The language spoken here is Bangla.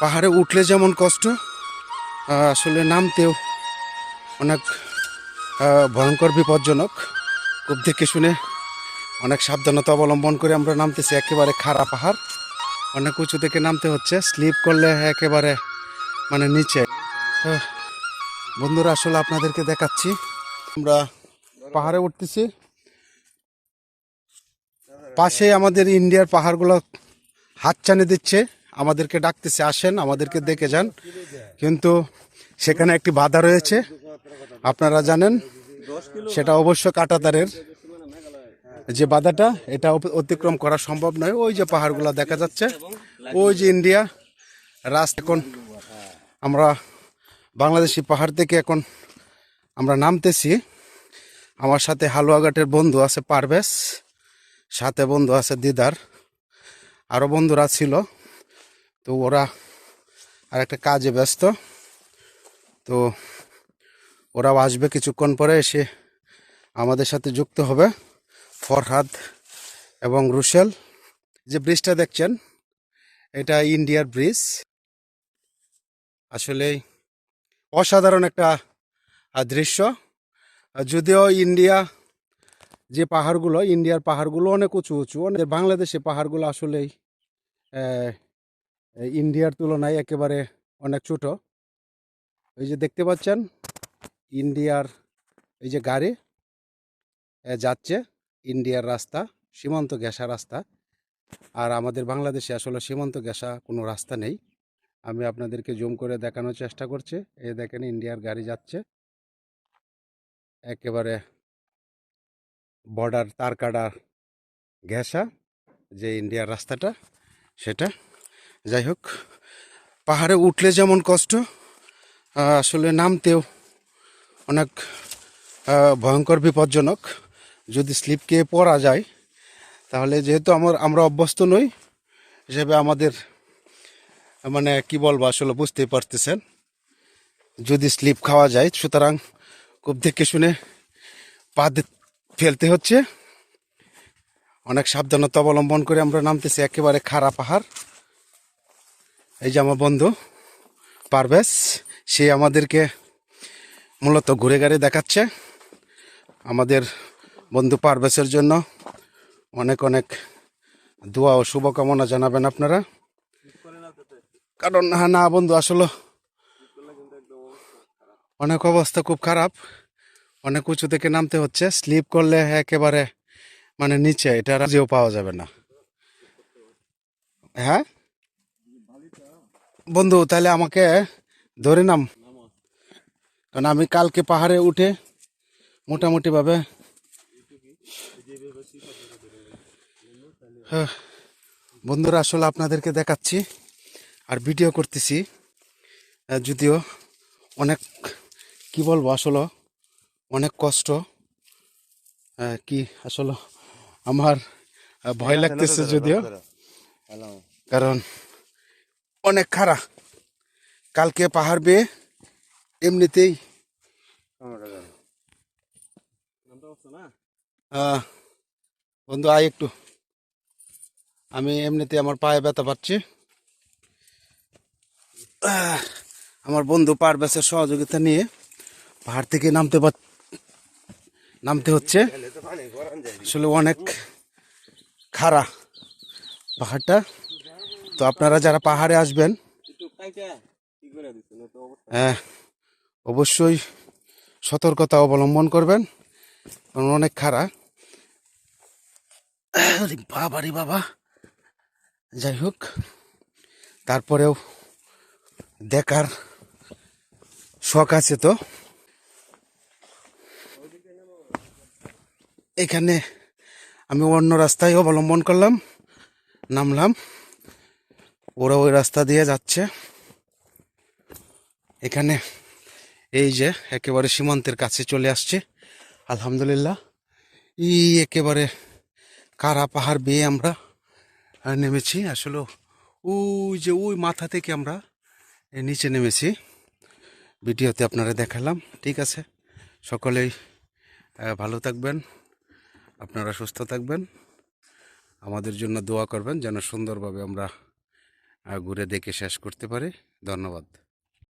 পাহাড়ে উঠলে যেমন কষ্ট আসলে নামতেও অনেক ভয়ঙ্কর, বিপজ্জনক। খুব দেখে শুনে অনেক সাবধানতা অবলম্বন করে আমরা নামতেছি, একেবারে খাড়া পাহাড়। অনেক উঁচু থেকে নামতে হচ্ছে, স্লিপ করলে একেবারে মানে নিচে। বন্ধুরা, আসলে আপনাদেরকে দেখাচ্ছি। আমরা পাহাড়ে উঠতেছি। পাশে আমাদের ইন্ডিয়ার পাহাড়গুলো হাত চানে দিচ্ছে। আমাদেরকে ডাকতেছে, আসেন, আমাদেরকে দেখে যান। কিন্তু সেখানে একটি বাধা রয়েছে, আপনারা জানেন, সেটা অবশ্য কাটাতারের। যে বাধাটা, এটা অতিক্রম করা সম্ভব নয়। ওই যে পাহাড়গুলো দেখা যাচ্ছে, ওই যে ইন্ডিয়া, রাস্তা এখন আমরা বাংলাদেশি পাহাড় থেকে এখন আমরা নামতেছি। আমার সাথে হালুয়াঘাটের বন্ধু আছে পারভেজ, সাথে বন্ধু আছে দিদার। আরও বন্ধুরা ছিল। তো ওরা আর একটা কাজে ব্যস্ত। তো ওরাও আসবে কিছুক্ষণ পরে, এসে আমাদের সাথে যুক্ত হবে। ফরহাদ এবং রুশেল যে ব্রিজটা দেখছেন, এটা ইন্ডিয়ার ব্রিজ। আসলে অসাধারণ একটা দৃশ্য। যদিও ইন্ডিয়া যে পাহাড়গুলো, ইন্ডিয়ার পাহাড়গুলো অনেক উঁচু উঁচু, অনেক বাংলাদেশে পাহাড়গুলো আসলেই ইন্ডিয়ার তুলনায় একেবারে অনেক ছোট। এই যে দেখতে পাচ্ছেন, ইন্ডিয়ার এই যে গাড়ি যাচ্ছে ইন্ডিয়ার রাস্তা, সীমান্ত ঘেঁষা রাস্তা। আর আমাদের বাংলাদেশে আসলে সীমান্ত ঘেঁষা কোনো রাস্তা নেই। আমি আপনাদেরকে জুম করে দেখানোর চেষ্টা করছি। এই দেখেন ইন্ডিয়ার গাড়ি যাচ্ছে। একেবারে বর্ডার তারকাডার ঘেঁষা, যে ইন্ডিয়ার রাস্তাটা, সেটা। যাই হোক পাহাড়ে উঠলে যেমন কষ্ট আসলে নামতেও অনেক ভয়ঙ্কর, বিপজ্জনক। যদি স্লিপ খেয়ে পড়া যায়, তাহলে যেহেতু আমার, আমরা অভ্যস্ত নই, হিসেবে আমাদের মানে কি বলব, আসলে বুঝতেই পারতেছেন। যদি স্লিপ খাওয়া যায়, সুতরাং খুব দেখে শুনে পা ফেলতে হচ্ছে। অনেক সাবধানতা অবলম্বন করে আমরা নামতেছি, একেবারে খাড়া পাহাড়। এই যে আমার বন্ধু পারভেজ, সে আমাদেরকে মূলত ঘুরে গাড়ি দেখাচ্ছে। আমাদের বন্ধু পারভেজের জন্য অনেক অনেক দোয়া ও শুভকামনা জানাবেন আপনারা। কারণ হ্যাঁ না, বন্ধু, আসলে অনেক অবস্থা খুব খারাপ। অনেক উঁচু থেকে নামতে হচ্ছে। স্লিপ করলে একেবারে মানে নিচে, এটা রাজিও পাওয়া যাবে না। হ্যাঁ? বন্ধু তাহলে আমাকে ধরে নাম। কারণ আমি কালকে পাহাড়ে উঠে মোটামুটি ভাবে হ্যাঁ, বন্ধুরা আসলে আপনাদেরকে দেখাচ্ছি আর ভিডিও করতেছি। যদিও অনেক কি বলব আসলে অনেক কষ্ট। কি আসলে আমার ভয় লাগতেছে যদিও। কারণ অনেক খারাপ। কালকে পাহাড় বেয়ে এমনিতেই বন্ধু, আয় একটু। আমি এমনিতে আমার পায়ে ব্যথা পাচ্ছি। আমার বন্ধু পার ব্যাসের সহযোগিতা নিয়ে পাহাড় থেকে নামতে নামতে হচ্ছে। আসলে অনেক খাড়া পাহাড়টা। তো আপনারা যারা পাহাড়ে আসবেন হ্যাঁ অবশ্যই সতর্কতা অবলম্বন করবেন অনেক খাড়া। আরে বাবা রে বাবা। যাই হোক, তারপরেও দেখার শখ আছে তো। এখানে আমি অন্য রাস্তায় অবলম্বন করলাম, নামলাম। ওরা ওই রাস্তা দিয়ে যাচ্ছে। এখানে এই যে একেবারে সীমান্তের কাছে চলে আসছে। আলহামদুলিল্লাহ। ই একেবারে কারা পাহাড় বেয়ে আমরা নেমেছি। আসলে ওই যে ওই মাথা থেকে আমরা নিচে নেমেছি। ভিডিওতে আপনারা দেখালাম। ঠিক আছে? সকলেই ভালো থাকবেন। আপনারা সুস্থ থাকবেন। আমাদের জন্য দোয়া করবেন যেন সুন্দরভাবে আমরা ঘুরে দেখে শেষ করতে পারে। ধন্যবাদ।